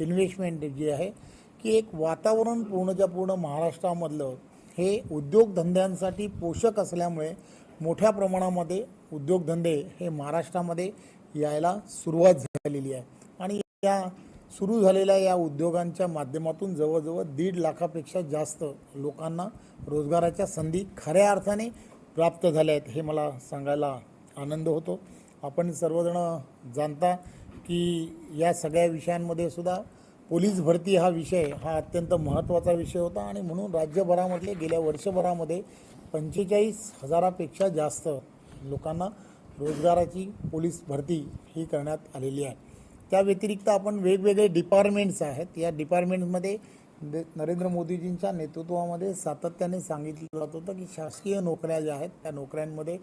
Investment जी आहे की एक वातावरण पूर्णच्या पूर्ण महाराष्ट्रामधलं हे उद्योगधंद्यांसाठी पोषक असल्यामुळे मोठ्या प्रमाणामध्ये उद्योगधंदे हे महाराष्ट्रामध्ये यायला सुरुवात झालेली आहे. आणि या सुरू झालेल्या या उद्योगांच्या माध्यमातून जवळजवळ दीड लाखापेक्षा जास्त लोकांना रोजगाराच्या संधी खऱ्या अर्थाने प्राप्त झाल्या आहेत हे मला सांगायला आनंद होतो. आपण सर्वजण जाणता की या सगळ्या विषयांमध्ये सुद्धा पोलीस भरती हा विषय हा अत्यंत महत्त्वाचा विषय होता आणि म्हणून राज्यभरामधले गेल्या वर्षभरामध्ये पंचेचाळीस हजारापेक्षा जास्त लोकांना रोजगाराची पोलीस भरती ही करण्यात आलेली आहे. त्या व्यतिरिक्त आपण वेगवेगळे डिपार्टमेंट्स आहेत. या डिपार्टमेंटमध्ये नरेंद्र मोदीजींच्या नेतृत्वामध्ये सातत्याने सांगितलं जात होतं की शासकीय नोकऱ्या ज्या आहेत त्या नोकऱ्यांमध्ये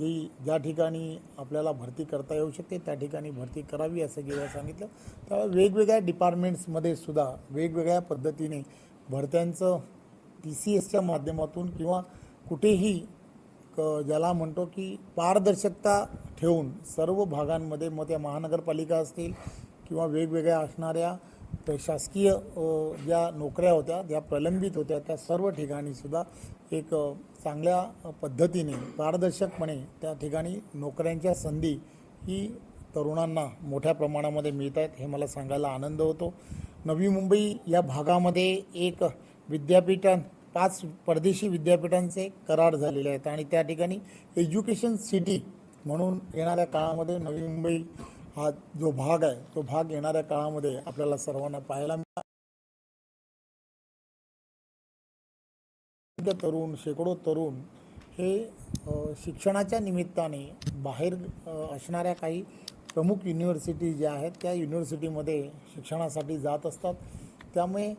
जी ज्या ठिकाणी आपल्याला भरती करता येऊ शकते त्या ठिकाणी भरती करावी असं जेव्हा सांगितलं. त्यावेळी वेगवेगळ्या डिपार्टमेंट्समध्ये सुद्धा वेगवेगळ्या पद्धतीने भरत्यांचं टी सी एसच्या माध्यमातून किंवा कुठेही क ज्याला म्हणतो की पारदर्शकता ठेवून सर्व भागांमध्ये मग त्या महानगरपालिका असतील किंवा वेगवेगळ्या असणाऱ्या तर शासकीय ज्या नोकऱ्या होत्या ज्या प्रलंबित होत्या त्या सर्व ठिकाणीसुद्धा एक चांगल्या पद्धतीने पारदर्शकपणे त्या ठिकाणी नोकऱ्यांच्या संधी ही तरुणांना मोठ्या प्रमाणामध्ये मिळत आहेत हे मला सांगायला आनंद होतो. नवी मुंबई या भागामध्ये एक विद्यापीठां पाच परदेशी विद्यापीठांचे करार झालेले आहेत आणि त्या ठिकाणी एज्युकेशन सिटी म्हणून येणाऱ्या काळामध्ये नवी मुंबई हा जो भाग आहे तो भाग येणाऱ्या काळामध्ये आपल्याला सर्वांना पाहायला मिळाला. तरुण शेकडो तरुण हे शिक्षणाच्या निमित्ताने बाहेर असणाऱ्या काही प्रमुख युनिव्हर्सिटी ज्या आहेत त्या युनिव्हर्सिटीमध्ये शिक्षणासाठी जात असतात. त्यामुळे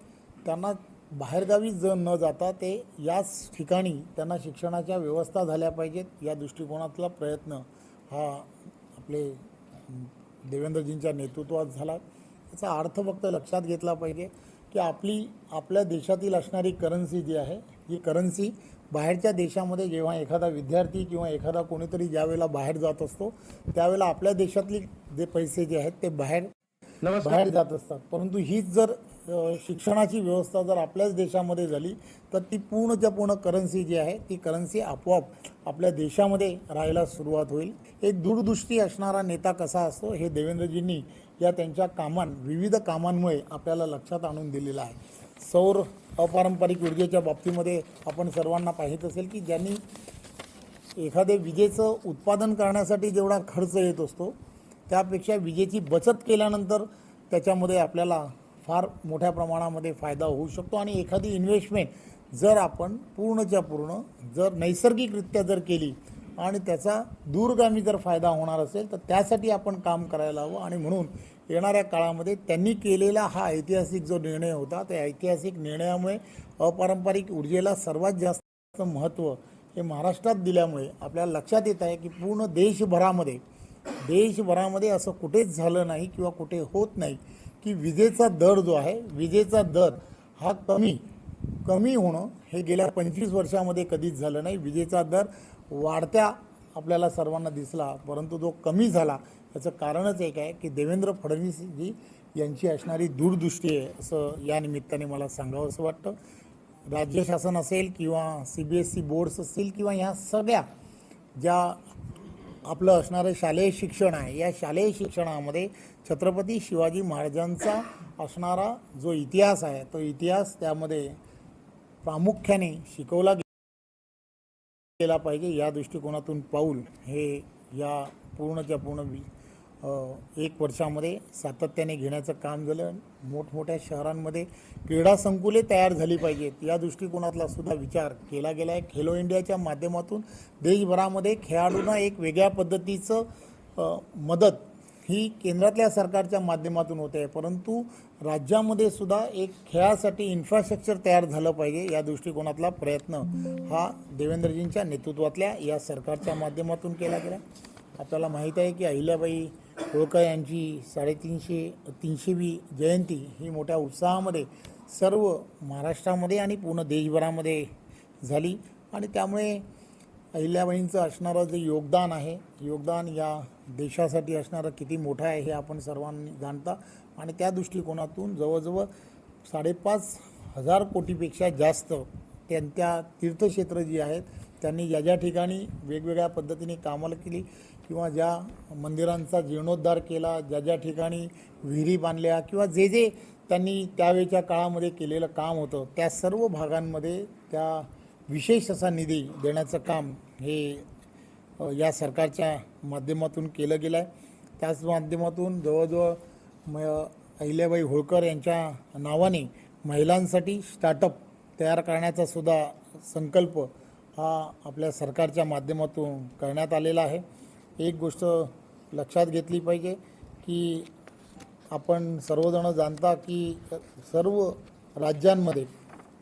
त्यांना बाहेरगावी ज न जाता ते याच ठिकाणी त्यांना शिक्षणाच्या व्यवस्था झाल्या पाहिजेत. या दृष्टिकोनातला प्रयत्न हा आपले देवेंद्रजींच्या नेतृत्वात झाला. याचा अर्थ फक्त लक्षात घेतला पाहिजे की आपली आपल्या देशातील असणारी करन्सी जी आहे ही करन्सी बाहेरच्या देशामध्ये जेव्हा एखादा विद्यार्थी किंवा एखादा कोणीतरी ज्यावेळेला बाहेर जात असतो त्यावेळेला आपल्या देशातली जे पैसे जे आहेत ते बाहेर बाहेर जात असतात. परंतु हीच जर शिक्षणाची व्यवस्था जर आपल्याच देशामध्ये झाली तर ती पूर्णच्या पूर्ण करन्सी जी आहे ती करन्सी आपोआप आपल्या देशामध्ये राहायला सुरुवात होईल. एक दूरदृष्टी असणारा नेता कसा असतो हे देवेंद्रजींनी या त्यांच्या कामां विविध कामांमुळे आपल्याला लक्षात आणून दिलेलं आहे. सौर अपारंपरिक ऊर्जेच्या बाबतीमध्ये आपण सर्वांना पाहित असेल की ज्यांनी एखादे विजेचं उत्पादन करण्यासाठी जेवढा खर्च येत असतो त्यापेक्षा विजेची बचत केल्यानंतर त्याच्यामध्ये आपल्याला फार मोठ्या प्रमाणामध्ये फायदा होऊ शकतो. आणि एखादी इन्व्हेस्टमेंट जर आपण पूर्णच्या पूर्ण जर नैसर्गिकरित्या जर केली आणि त्याचा दूरगामी जर फायदा होणार असेल तर त्यासाठी आपण काम करायला हवं. आणि म्हणून येणाऱ्या काळामध्ये त्यांनी केलेला हा ऐतिहासिक जो निर्णय होता त्या ऐतिहासिक निर्णयामुळे अपारंपरिक ऊर्जेला सर्वात जास्त महत्त्व हे महाराष्ट्रात दिल्यामुळे आपल्याला लक्षात येत आहे की पूर्ण देशभरामध्ये देशभरामध्ये असं कुठेच झालं नाही किंवा कुठे होत नाही. की विजेचा दर जो आहे विजेचा दर हा कमी कमी होणं हे गेल्या पंचवीस वर्षामध्ये कधीच झालं नाही. विजेचा दर वाढत्या आपल्याला सर्वांना दिसला परंतु तो कमी झाला याचं कारणच एक आहे की देवेंद्र फडणवीसजी यांची असणारी दूरदृष्टी आहे असं या निमित्ताने मला सांगावं असं वाटतं. राज्य शासन असेल किंवा C B S E boards असतील किंवा ह्या सगळ्या ज्या आपलं असणारं शालेय शिक्षण आहे. या शालेय शिक्षणामध्ये छत्रपती शिवाजी महाराजांचा असणारा जो इतिहास आहे तो इतिहास त्यामध्ये प्रामुख्याने शिकवला गेला पाहिजे या दृष्टिकोनातून पाऊल हे या पूर्णच्या पूर्ण वि- एक वर्षामध्ये सातत्याने घेण्याचं काम झालं. मोठमोठ्या शहरांमध्ये क्रीडा संकुले तयार झाली पाहिजेत. या दृष्टिकोनातला सुद्धा विचार केला गेला आहे खेलो इंडियाच्या माध्यमातून देशभरामध्ये खेळाडूंना एक वेगळ्या पद्धतीचं मदत ही केंद्रातल्या सरकारच्या माध्यमातून होते आहे. परंतु राज्यामध्ये सुद्धा एक खेळासाठी इन्फ्रास्ट्रक्चर तयार झालं पाहिजे या दृष्टिकोनातला प्रयत्न हा देवेंद्रजींच्या नेतृत्वातल्या या सरकारच्या माध्यमातून केला गेला आपल्याला माहीत आहे की अहिल्याबाई होळकर यांची साडेतीनशे तीनशेवी जयंती ही मोठ्या उत्साहामध्ये सर्व महाराष्ट्रामध्ये आणि पूर्ण देशभरामध्ये झाली. आणि त्यामुळे अहिल्याबाईंचं असणारं जे योगदान आहे योगदान या देशासाठी असणारं किती मोठं आहे हे आपण सर्वांनी जाणता. आणि त्या दृष्टिकोनातून जवळजवळ साडेपाच हजार कोटीपेक्षा जास्त त्यांच्या तीर्थक्षेत्र जी आहेत त्यांनी ज्या ज्या ठिकाणी वेगवेगळ्या पद्धतीने कामाला केली किंवा ज्या मंदिरांचा जीर्णोद्धार केला ज्या ज्या ठिकाणी विहिरी बांधल्या किंवा जे जे त्यांनी त्यावेळच्या काळामध्ये केलेलं काम होतं त्या सर्व भागांमध्ये त्या विशेष असा निधी देण्याचं काम हे या सरकारच्या माध्यमातून केलं गेलं आहे त्याच माध्यमातून जवळजवळ म अहिल्याबाई होळकर यांच्या नावाने महिलांसाठी स्टार्टअप तयार करण्याचा सुद्धा संकल्प हा आपल्या सरकारच्या माध्यमातून करण्यात आलेला आहे. एक गोष्ट लक्षात घेतली पाहिजे की आपण सर्वजण जाणता की सर्व राज्यांमध्ये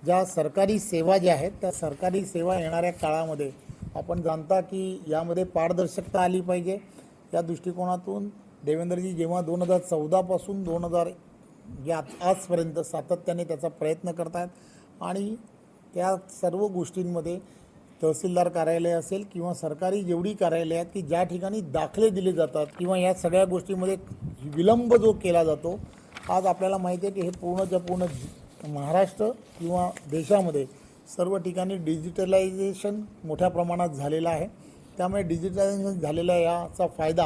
ज्या सरकारी सेवा ज्या आहेत त्या सरकारी सेवा येणाऱ्या काळामध्ये आपण जाणता की यामध्ये पारदर्शकता आली पाहिजे. या दृष्टिकोनातून देवेंद्रजी जेव्हा दोन हजार चौदापासून दोन हजार या आजपर्यंत सातत्याने त्याचा प्रयत्न करत आहेत आणि त्या सर्व गोष्टींमध्ये तहसीलदार कार्यालय असेल किंवा सरकारी जेवढी कार्यालय आहेत की ज्या ठिकाणी दाखले दिले जातात किंवा या सगळ्या गोष्टीमध्ये विलंब जो केला जातो आज आपल्याला माहिती आहे की हे पूर्णच्या पूर्ण महाराष्ट्र किंवा देशामध्ये सर्व ठिकाणी डिजिटलायझेशन मोठ्या प्रमाणात झालेलं आहे. त्यामुळे डिजिटलायझेशन झालेला याचा फायदा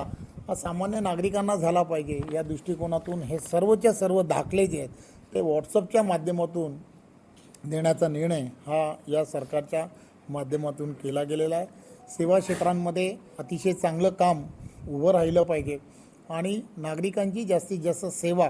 हा सामान्य नागरिकांना झाला पाहिजे या दृष्टिकोनातून. हे सर्वच्या सर्व दाखले जे आहेत ते व्हॉट्सअपच्या माध्यमातून देण्याचा निर्णय हा या सरकारच्या माध्यमातून केला गेलेला आहे. सेवा क्षेत्रांमध्ये अतिशय चांगलं काम उभं राहिलं पाहिजे. आणि नागरिकांची जास्तीत जास्त सेवा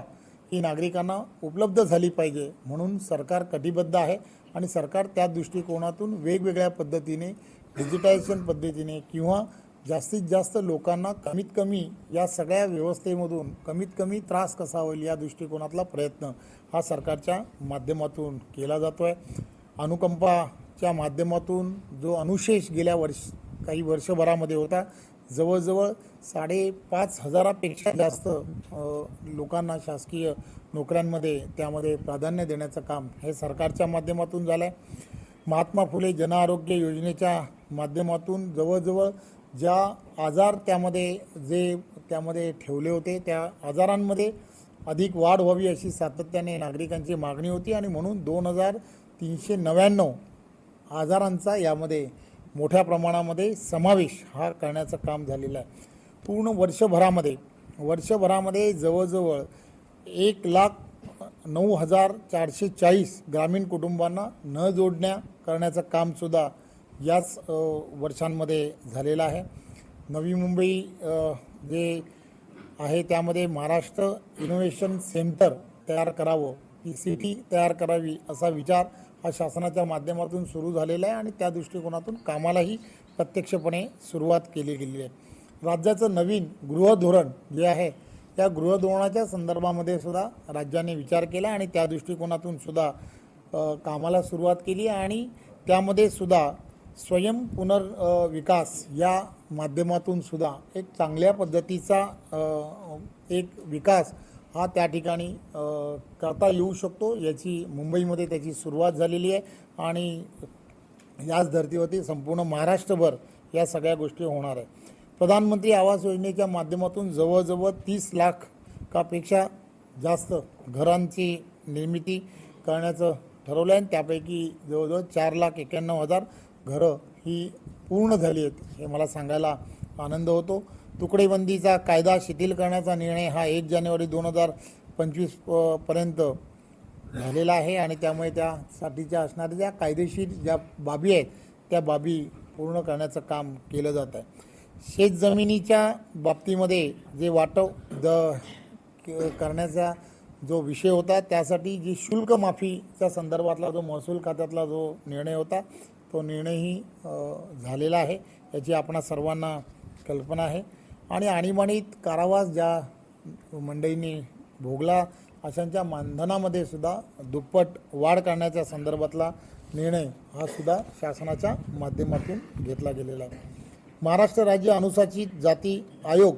ही नागरिकांना उपलब्ध झाली पाहिजे म्हणून सरकार कटिबद्ध आहे. आणि सरकार त्या दृष्टिकोनातून वेगवेगळ्या पद्धतीने डिजिटायझेशन पद्धतीने किंवा जास्तीत जास्त लोकांना कमीत कमी या सगळ्या व्यवस्थेमधून कमीत कमी त्रास कसा होईल या दृष्टिकोनातला प्रयत्न हा सरकारच्या माध्यमातून केला जातो आहे अनुकंपा च्या माध्यमातून जो अनुशेष गेल्या वर्ष काही वर्षभरामध्ये होता जवळजवळ साडेपाच हजारापेक्षा जास्त लोकांना शासकीय नोकऱ्यांमध्ये त्यामध्ये प्राधान्य देण्याचं काम हे सरकारच्या माध्यमातून झालं आहे महात्मा फुले जनआरोग्य योजनेच्या माध्यमातून जवळजवळ ज्या आजार त्यामध्ये जे त्यामध्ये ठेवले होते त्या आजारांमध्ये अधिक वाढ व्हावी अशी सातत्याने नागरिकांची मागणी होती आणि म्हणून दोन हजार तीनशे नव्याण्णव आजारांचा यामध्ये मोठ्या प्रमाणामध्ये समावेश हा करण्याचं काम झालेलं आहे. पूर्ण वर्षभरामध्ये वर्षभरामध्ये जवळजवळ एक लाख नऊ हजार चारशे चाळीस ग्रामीण कुटुंबांना न जोडण्या करण्याचं कामसुद्धा याच वर्षांमध्ये झालेलं आहे. नवी मुंबई जे आहे त्यामध्ये महाराष्ट्र इनोव्हेशन सेंटर तयार करावं ही सिटी तयार करावी असा विचार हा शासनाच्या माध्यमातून सुरू झालेला आहे आणि त्या दृष्टिकोनातून कामालाही प्रत्यक्षपणे सुरुवात केली गेली आहे. राज्याचं नवीन गृहधोरण जे आहे त्या गृहधोरणाच्या संदर्भामध्ये सुद्धा राज्याने विचार केला आणि त्या दृष्टिकोनातून सुद्धा कामाला सुरुवात केली आणि त्यामध्ये सुद्धा स्वयं पुनर्विकास विकास या माध्यमातून सुद्धा एक चांगल्या पद्धतीचा एक विकास हा त्या ठिकाणी करता येऊ शकतो. याची मुंबईमध्ये त्याची सुरुवात झालेली आहे आणि याच धर्तीवरती संपूर्ण महाराष्ट्रभर या सगळ्या गोष्टी होणार आहे प्रधानमंत्री आवास योजनेच्या माध्यमातून जवळजवळ तीस लाखापेक्षा जास्त घरांची निर्मिती करण्याचं ठरवलं आहे आणि त्यापैकी जवळजवळ चार लाख एक्याण्णव हजार घरं ही पूर्ण झाली आहेत हे मला सांगायला आनंद होतो. तुकडेबंदीचा कायदा शिथिल करण्याचा निर्णय हा एक जानेवारी दोन हजार पंचवीसपर्यंत झालेला आहे आणि त्यामुळे त्यासाठीच्या असणाऱ्या ज्या कायदेशीर ज्या बाबी आहेत त्या बाबी पूर्ण करण्याचं काम केलं जात आहे. शेतजमिनीच्या बाबतीमध्ये जे वाटप द करण्याचा जो विषय होता त्यासाठी जी शुल्क माफीच्या संदर्भातला जो महसूल खात्यातला जो निर्णय होता तो निर्णयही झालेला आहे. याची आपणा सर्वांना कल्पना आहे. आणि आणीबाणीत कारावास ज्या मंडळींनी भोगला अशांच्या मानधनामध्ये सुद्धा दुप्पट वाढ करण्याच्या संदर्भातला निर्णय हा सुद्धा शासनाच्या माध्यमातून घेतला गेलेला आहे. महाराष्ट्र राज्य अनुसूचित जाती आयोग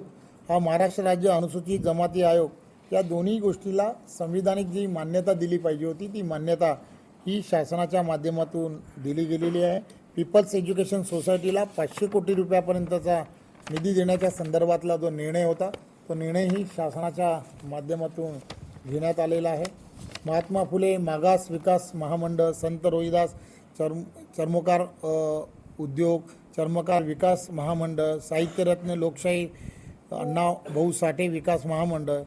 हा महाराष्ट्र राज्य अनुसूचित जमाती आयोग या दोन्ही गोष्टीला संविधानिक जी मान्यता दिली पाहिजे होती ती मान्यता ही शासनाच्या माध्यमातून दिली गेलेली आहे. पीपल्स एज्युकेशन सोसायटीला पाचशे कोटी रुपयापर्यंतचा निधी देण्याच्या संदर्भातला जो निर्णय होता तो निर्णयही शासनाच्या माध्यमातून घेण्यात आलेला आहे. महात्मा फुले मागास विकास महामंडळ संत रोहिदास चर्म चर्मकार उद्योग चर्मकार विकास महामंडळ साहित्यरत्न लोकशाही अण्णा भाऊ साठे विकास महामंडळ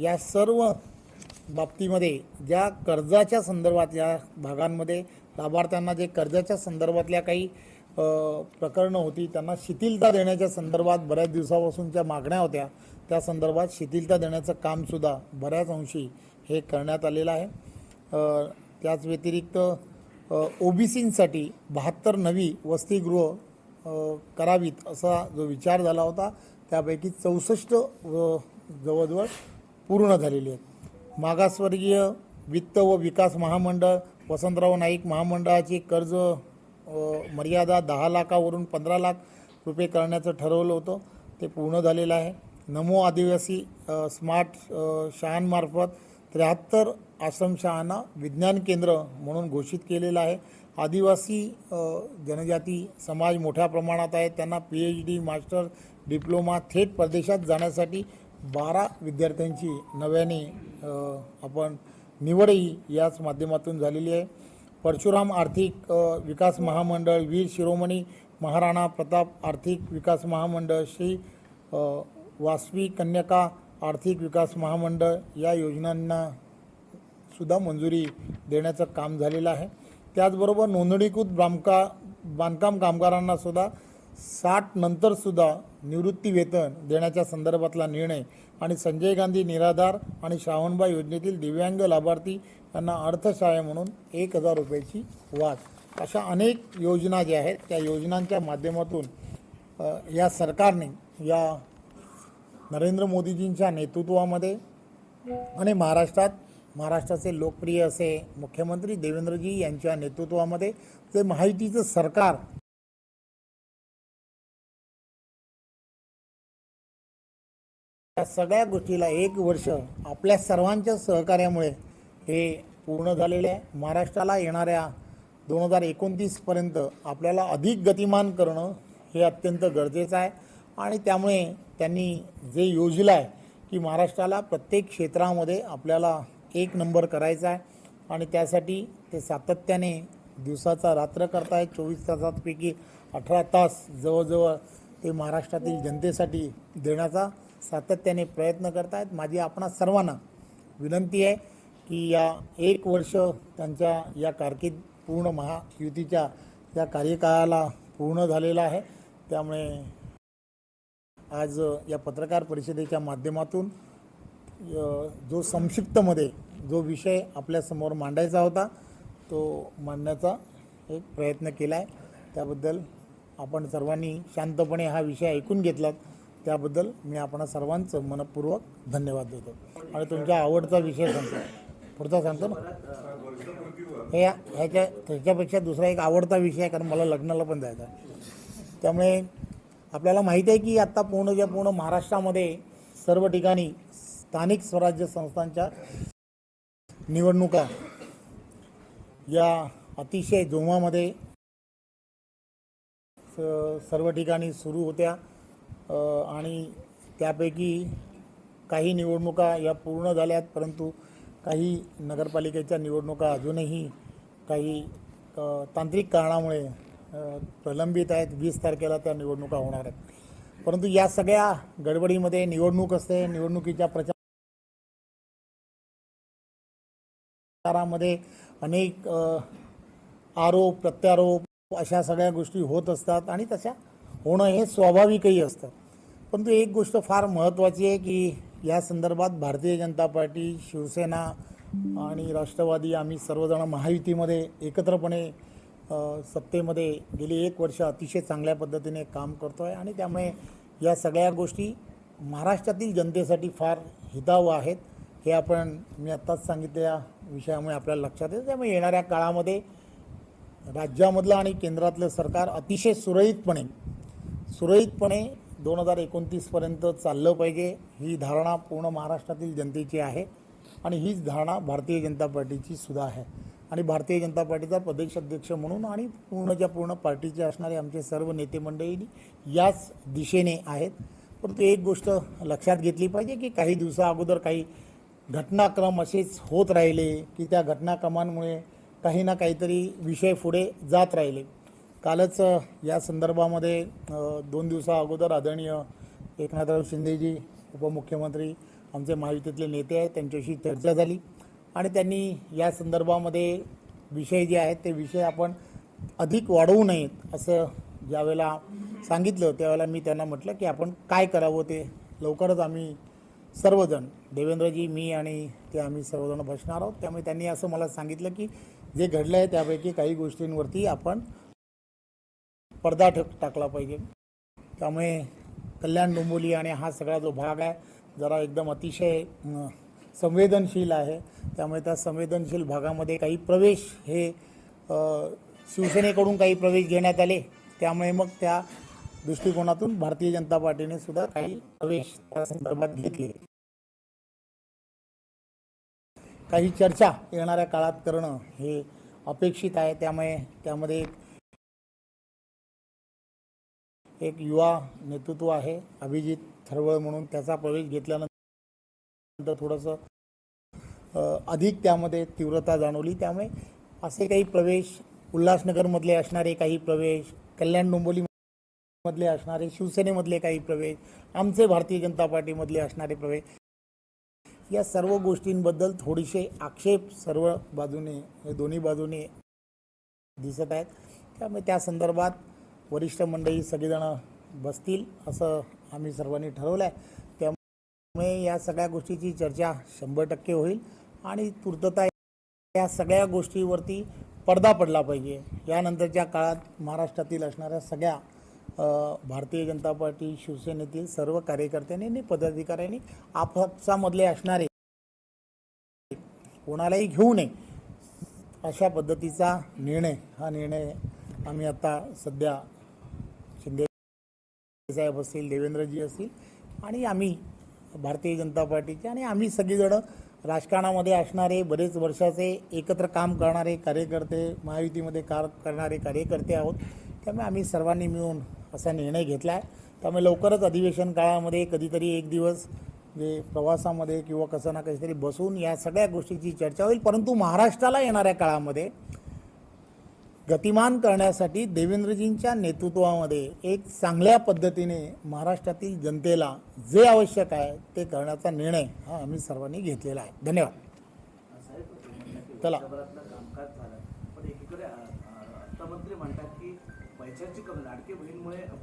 या सर्व बाबतीमध्ये ज्या कर्जाच्या संदर्भात या भागांमध्ये लाभार्थ्यांना जे कर्जाच्या संदर्भातल्या काही प्रकरणं होती त्यांना शिथिलता देण्याच्या संदर्भात बऱ्याच दिवसापासूनच्या मागण्या होत्या. त्या संदर्भात शिथिलता देण्याचं कामसुद्धा बऱ्याच अंशी हे करण्यात आलेलं आहे. त्याच व्यतिरिक्त ओबीसींसाठी बहात्तर नवी वसतिगृह करावीत असा जो विचार झाला होता त्यापैकी चौसष्ट जवळजवळ पूर्ण झालेली आहेत. मागासवर्गीय वित्त व विकास महामंडळ वसंतराव नाईक महामंडळाची कर्ज मर्यादा दहा लाखावरून पंधरा लाख रुपये करण्याचं ठरवलं होतं. ते पूर्ण झालेलं आहे. नमो आदिवासी स्मार्ट शाळांमार्फत त्र्याहत्तर आश्रमशाळांना विज्ञान केंद्र म्हणून घोषित केलेलं आहे. आदिवासी जनजाती समाज मोठ्या प्रमाणात आहे. त्यांना P H D master diploma थेट परदेशात जाण्यासाठी बारा विद्यार्थ्यांची नव्याने आपण निवडही याच माध्यमातून झालेली आहे. परशुराम आर्थिक विकास महामंडळ वीर शिरोमणी महाराणा प्रताप आर्थिक विकास महामंडळ श्री वासवी कन्यका आर्थिक विकास महामंडळ या योजनांना सुद्धा मंजुरी देण्याचं काम झालेलं आहे. त्याचबरोबर नोंदणीकृत बांधका बांधकाम कामगारांना सुद्धा साठ नंतरसुद्धा निवृत्तीवेतन देण्याच्या संदर्भातला निर्णय आणि संजय गांधी निराधार आणि श्रावणबाई योजनेतील दिव्यांग लाभार्थी यांना अर्थसहाय्य म्हणून एक हजार रुपयाची वाढ. अशा अनेक योजना ज्या आहेत त्या योजनांच्या माध्यमातून या सरकारने या नरेंद्र मोदीजींच्या नेतृत्वामध्ये आणि महाराष्ट्रात महाराष्ट्राचे लोकप्रिय असे मुख्यमंत्री देवेंद्रजी यांच्या नेतृत्वामध्ये जे माहितीचं सरकार या सगळ्या गोष्टीला एक वर्ष आपल्या सर्वांच्या सहकार्यामुळे हे पूर्ण झालेले आहे. महाराष्ट्राला येणाऱ्या दोन हजार एकोणतीसपर्यंत आपल्याला अधिक गतिमान करणं हे अत्यंत गरजेचं आहे. आणि त्यामुळे त्यांनी जे योजलं आहे की महाराष्ट्राला प्रत्येक क्षेत्रामध्ये आपल्याला एक नंबर करायचा आहे. आणि त्यासाठी ते सातत्याने दिवसाचा रात्र करतायत. चोवीस तासांपैकी अठरा तास जवळजवळ ते महाराष्ट्रातील जनतेसाठी देण्याचा सातत्याने प्रयत्न करतायत. माझी आपणा सर्वांना विनंती आहे की या एक वर्ष त्यांच्या या कारकीर्द पूर्ण महायुतीच्या या कार्यकाळाला पूर्ण झालेला आहे. त्यामुळे आज या पत्रकार परिषदेच्या माध्यमातून जो संक्षिप्तमध्ये जो विषय आपल्यासमोर मांडायचा होता तो मांडण्याचा एक प्रयत्न केला आहे त्याबद्दल आपण सर्वांनी शांतपणे हा विषय ऐकून घेतलात. त्याबद्दल मी आपण सर्वांचं मनपूर्वक धन्यवाद देतो. आणि तुमच्या आवडता विषय सांगतो. पुढचा सांगतो ना. हे ह्याच्या त्याच्यापेक्षा दुसरा एक आवडता विषय आहे कारण मला लग्नाला पण जायचं त्यामुळे आपल्याला माहिती आहे की आत्ता पूर्णच्या पूर्ण महाराष्ट्रामध्ये सर्व ठिकाणी स्थानिक स्वराज्य संस्थांच्या निवडणुका या अतिशय जोमामध्ये स- सर्व ठिकाणी सुरू होत्या. आणि त्यापैकी काही निवडणुका या पूर्ण झाल्यात परंतु काही नगरपालिकेच्या निवडणुका अजूनही काही तांत्रिक कारणामुळे प्रलंबित आहेत. वीस तारखेला त्या निवडणुका होणार आहेत. परंतु या सगळ्या गडबडीमध्ये निवडणूक असते निवडणुकीच्या प्रचार प्रचारामध्ये अनेक आरोप प्रत्यारोप अशा सगळ्या गोष्टी होत असतात आणि तशा होणं हे स्वाभाविकही असतं. परंतु एक गोष्ट फार महत्त्वाची आहे की या संदर्भात भारतीय जनता पार्टी शिवसेना आणि राष्ट्रवादी आम्ही सर्वजण महायुतीमध्ये एकत्रपणे सत्तेमध्ये गेली एक वर्ष अतिशय चांगल्या पद्धतीने काम करतो आहे आणि त्यामुळे या सगळ्या गोष्टी महाराष्ट्रातील जनतेसाठी फार हितावह आहेत. हे आपण मी आत्ताच सांगितलेल्या विषयामुळे आपल्याला लक्षात येतं. त्यामुळे येणाऱ्या काळामध्ये राज्यामधलं आणि केंद्रातलं सरकार अतिशय सुरळीतपणे सुरळीतपणे दोन हजार एकोणतीसपर्यंत चाललं पाहिजे ही धारणा पूर्ण महाराष्ट्रातील जनतेची आहे आणि हीच धारणा भारतीय जनता पार्टीची सुद्धा आहे. आणि भारतीय जनता पार्टीचा प्रदेश अध्यक्ष म्हणून आणि पूर्णच्या पूर्ण पार्टीचे असणारे आमचे सर्व नेते मंडळी याच दिशेने आहेत. परंतु एक गोष्ट लक्षात घेतली पाहिजे की काही दिवसा अगोदर काही घटनाक्रम असेच होत राहिले की त्या घटनाक्रमांमुळे काही ना काहीतरी विषय पुढे जात राहिले. कालच या संदर्भामध्ये दोन दिवसा अगोदर आदरणीय एकनाथराव शिंदेजी उपमुख्यमंत्री आमचे महायुतीतले नेते आहेत त्यांच्याशी चर्चा झाली. आणि त्यांनी या संदर्भामध्ये विषय जे आहेत ते विषय आपण अधिक वाढवू नयेत असं ज्यावेळेला सांगितलं त्यावेळेला मी त्यांना म्हटलं की आपण काय करावं ते लवकरच आम्ही सर्वजण देवेंद्रजी मी आणि ते आम्ही सर्वजण बसणार आहोत. त्यामुळे त्यांनी असं मला सांगितलं की जे घडलं आहे त्यापैकी काही गोष्टींवरती आपण पडदा ठक टाकला पाहिजे. त्यामुळे कल्याण डोंबोली आणि हा सगळा जो भाग आहे जरा एकदम अतिशय संवेदनशील आहे. त्यामुळे त्या संवेदनशील भागामध्ये काही प्रवेश हे शिवसेनेकडून काही प्रवेश घेण्यात आले. त्यामुळे मग त्या दृष्टिकोनातून भारतीय जनता पार्टीने सुद्धा काही प्रवेश त्या संदर्भात घेतले. काही चर्चा येणाऱ्या काळात करणं हे अपेक्षित आहे. त्यामुळे त्यामध्ये एक युवा नेतृत्व आहे अभिजित थरवळ म्हणून त्याचा प्रवेश घेतल्यानंतर थोडंसं अधिक त्यामध्ये तीव्रता जाणवली. त्यामुळे असे काही प्रवेश उल्हासनगरमधले असणारे काही प्रवेश कल्याण डोंबिवलीमधले असणारे शिवसेनेमधले काही प्रवेश आमचे भारतीय जनता पार्टीमधले असणारे प्रवेश या सर्व गोष्टींबद्दल थोडीसे आक्षेप सर्व बाजूने हे दोन्ही बाजूने दिसत आहेत. त्यामुळे त्या संदर्भात वरिष्ठ मंडळी सगळीजणं बसतील असं आम्ही सर्वांनी ठरवलं आहे त्यामुळे या सगळ्या गोष्टीची चर्चा शंभर टक्के होईल आणि तूर्तता या सगळ्या गोष्टीवरती पडदा पडला पाहिजे. यानंतरच्या काळात महाराष्ट्रातील असणाऱ्या सगळ्या भारतीय जनता पार्टी शिवसेनेतील सर्व कार्यकर्त्यांनी आणि पदाधिकाऱ्यांनी आपापसामधले असणारे कोणालाही घेऊ नये अशा पद्धतीचा निर्णय हा निर्णय आम्ही आता सध्या साहेब असतील देवेंद्रजी असतील आणि आम्ही भारतीय जनता पार्टीचे आणि आम्ही सगळीजणं राजकारणामध्ये असणारे बरेच वर्षाचे एकत्र काम करणारे कार्यकर्ते महायुतीमध्ये कार करणारे कार्यकर्ते आहोत. त्यामुळे आम्ही सर्वांनी मिळून असा निर्णय घेतला आहे त्यामुळे लवकरच अधिवेशन काळामध्ये कधीतरी एक दिवस जे प्रवासामध्ये किंवा कसं ना कधीतरी बसून या सगळ्या गोष्टीची चर्चा होईल. परंतु महाराष्ट्राला येणाऱ्या काळामध्ये गतिमान करण्यासाठी देवेंद्रजींच्या नेतृत्वामध्ये एक चांगल्या पद्धतीने महाराष्ट्रातील जनतेला जे आवश्यक आहे ते करण्याचा निर्णय हा आम्ही सर्वांनी घेतलेला आहे. धन्यवाद. चला. अर्थमंत्री म्हणतात की पैशाची कमी लाडकी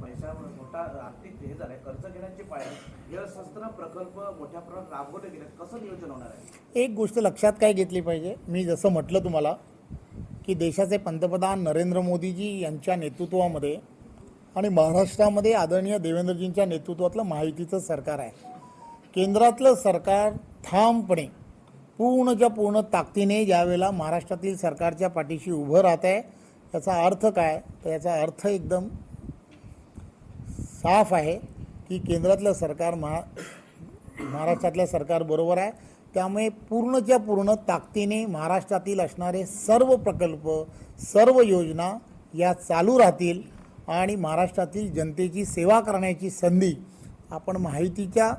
पैसा मोठा आर्थिक हे कर्ज घेण्याची पायरी प्रकल्प मोठ्या प्रमाणात राबवले गेले कसं नियोजन होणार आहे एक गोष्ट लक्षात काय घेतली पाहिजे? मी जसं म्हटलं तुम्हाला की देशाचे पंतप्रधान नरेंद्र मोदीजी यांच्या नेतृत्वामध्ये आणि महाराष्ट्रामध्ये आदरणीय देवेंद्रजींच्या नेतृत्वातलं महायुतीचं सरकार आहे. केंद्रातलं सरकार ठामपणे पूर्णच्या पूर्ण ताकदीने ज्यावेळेला महाराष्ट्रातील सरकारच्या पाठीशी उभं राहत आहे. याचा अर्थ काय? तर याचा अर्थ एकदम साफ आहे की केंद्रातलं सरकार महा महाराष्ट्रातल्या सरकारबरोबर आहे. त्यामुळे पूर्णच्या पूर्ण ताकदीने महाराष्ट्रातील असणारे सर्व प्रकल्प सर्व योजना या चालू राहतील आणि महाराष्ट्रातील जनतेची सेवा करण्याची संधी आपण माहितीच्या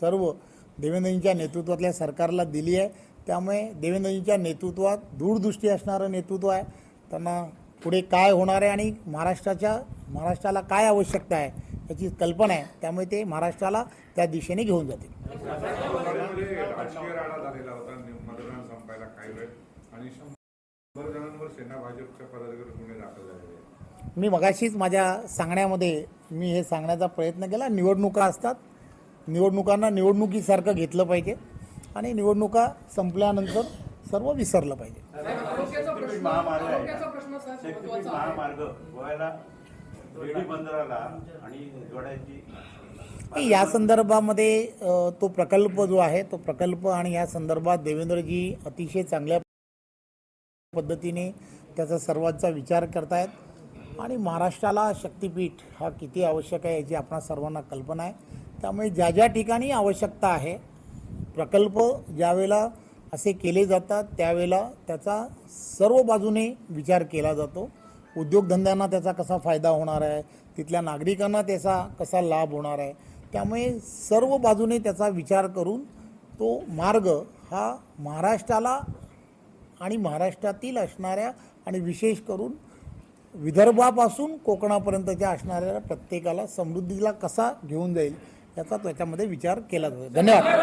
सर्व देवेंद्रजींच्या नेतृत्वातल्या सरकारला दिली आहे. त्यामुळे देवेंद्रजींच्या नेतृत्वात दूरदृष्टी असणारं नेतृत्व आहे. त्यांना पुढे काय होणार आहे आणि महाराष्ट्राच्या महाराष्ट्राला काय आवश्यकता आहे याची कल्पना आहे. त्यामुळे ते महाराष्ट्राला त्या दिशेने घेऊन जातील. राजकीय राडा झालेला होता. मतदान संपायला काही वेळ. आणि शंभर जणांवर सेना भाजपच्या पदाधिकारी गुन्हे दाखल झालेले. मी मगाशीच माझ्या सांगण्यामध्ये मी हे सांगण्याचा प्रयत्न केला. निवडणुका असतात. निवडणुकांना निवडणुकीसारखं घेतलं पाहिजे. आणि निवडणुका संपल्यानंतर सर्व विसरलं पाहिजे. आरोग्याचा प्रश्न आरोग्याचा प्रश्न साहेब शक्तीपीठ महत्त्वाचा आहे महामार्ग गोव्याला रेडी बंदराला आणि जोड्याची या संदर्भामध्ये तो प्रकल्प जो आहे तो प्रकल्प आणि या संदर्भात देवेंद्रजी अतिशय चांगल्या पद्धतीने त्याचा सर्वांचा विचार करतायत. आणि महाराष्ट्राला शक्तीपीठ हा किती आवश्यक आहे याची आपणा सर्वांना कल्पना आहे. त्यामुळे ज्या ज्या ठिकाणी आवश्यकता आहे प्रकल्प ज्यावेळेला असे केले जातात त्यावेळेला त्याचा सर्व बाजूने विचार केला जातो. उद्योगधंद्यांना त्याचा कसा फायदा होणार आहे? तिथल्या नागरिकांना त्याचा कसा लाभ होणार आहे? त्यामुळे सर्व बाजूने त्याचा विचार करून तो मार्ग हा महाराष्ट्राला आणि महाराष्ट्रातील असणाऱ्या आणि विशेष करून विदर्भापासून कोकणापर्यंतच्या असणाऱ्या प्रत्येकाला समृद्धीला कसा घेऊन जाईल याचा त्याच्यामध्ये विचार केला जातो धन्यवाद